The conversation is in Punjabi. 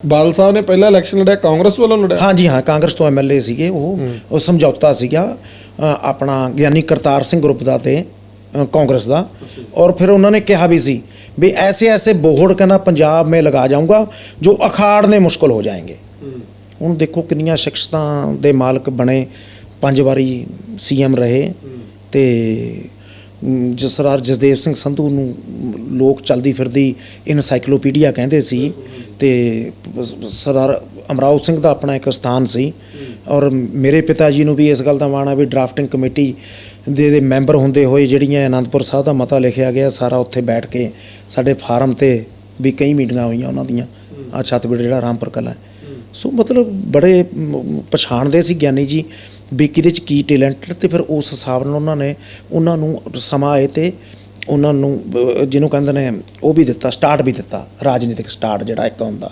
ਬਾਲ ਸਾਹਿਬ ਨੇ ਪਹਿਲਾ ਇਲੈਕਸ਼ਨ ਲੜਿਆ ਕਾਂਗਰਸ ਵੱਲੋਂ ਲੜਿਆ? ਹਾਂਜੀ ਹਾਂ ਕਾਂਗਰਸ ਤੋਂ ਐਮਐਲਏ ਸੀਗੇ ਉਹ ਉਹ ਸਮਝੌਤਾ ਸੀਗਾ ਅ, ਆਪਣਾ ਗਿਆਨੀ ਕਰਤਾਰ ਸਿੰਘ ਗਰੁੱਪ ਦਾ ਤੇ ਅ, ਕਾਂਗਰਸ ਦਾ। ਔਰ ਫਿਰ ਉਹਨਾਂ ਨੇ ਕਿਹਾ ਵੀ ਸੀ ਵੀ ਐਸੇ ਐਸੇ ਬੋਹੜ ਕਹਿੰਦਾ ਪੰਜਾਬ ਮੈਂ ਲਗਾ ਜਾਊਂਗਾ ਜੋ ਅਖਾੜਨੇ ਮੁਸ਼ਕਲ ਹੋ ਜਾਣਗੇ ਹੁਣ ਦੇਖੋ ਕਿੰਨੀਆਂ ਸ਼ਖਸੀਅਤਾਂ ਦੇ ਮਾਲਕ ਬਣੇ ਪੰਜ ਵਾਰੀ ਸੀਐਮ ਰਹੇ ਤੇ ਅਮ, ਜਿਸ ਸਰਦਾਰ ਜਸਦੇਵ ਸਿੰਘ ਸੰਧੂ ਨੂੰ ਲੋਕ ਚਲਦੀ ਫਿਰਦੀ ਇਨਸਾਈਕਲੋਪੀਡੀਆ ਕਹਿੰਦੇ ਸੀ। ਤੇ ਸਰਦਾਰ ਅਮਰਾਓ ਸਿੰਘ ਦਾ ਆਪਣਾ ਇੱਕ ਸਥਾਨ ਸੀ। ਔਰ ਮੇਰੇ ਪਿਤਾ ਜੀ ਨੂੰ ਵੀ ਇਸ ਗੱਲ ਦਾ ਮਾਣ ਆ ਵੀ ਡਰਾਫਟਿੰਗ ਕਮੇਟੀ ਦੇ ਦੇ ਮੈਂਬਰ ਹੁੰਦੇ ਹੋਏ ਜਿਹੜੀਆਂ ਅਨੰਦਪੁਰ ਸਾਹਿਬ ਦਾ ਮਤਾ ਲਿਖਿਆ ਗਿਆ, ਸਾਰਾ ਉੱਥੇ ਬੈਠ ਕੇ ਸਾਡੇ ਫਾਰਮ ਤੇ ਵੀ ਕਈ ਮੀਟਿੰਗਾਂ ਹੋਈਆਂ ਉਹਨਾਂ ਦੀਆਂ। ਆ ਛੱਤਬੀੜ ਜਿਹੜਾ ਰਾਮਪੁਰ ਕਲਾ ਸੋ ਮਤਲਬ ਬੜੇ ਪਛਾਣਦੇ ਸੀ ਗਿਆਨੀ ਜੀ ਵੀ ਕਿਹਦੇ ਚ ਕੀ ਟੈਲੈਂਟ ਤੇ ਫਿਰ ਉਸ ਹਿਸਾਬ ਨਾਲ ਉਹਨਾਂ ਨੇ, ਉਹਨਾਂ ਨੂੰ ਸਮਾਂ ਆਏ ਤੇ ਉਹਨਾਂ ਨੂੰ ਜਿਹਨੂੰ ਕਹਿੰਦੇ ਨੇ, ਉਹ ਵੀ ਦਿੱਤਾ ਸਟਾਰਟ ਵੀ ਦਿੱਤਾ, ਰਾਜਨੀਤਿਕ ਸਟਾਰਟ ਜਿਹੜਾ ਇੱਕ ਹੁੰਦਾ।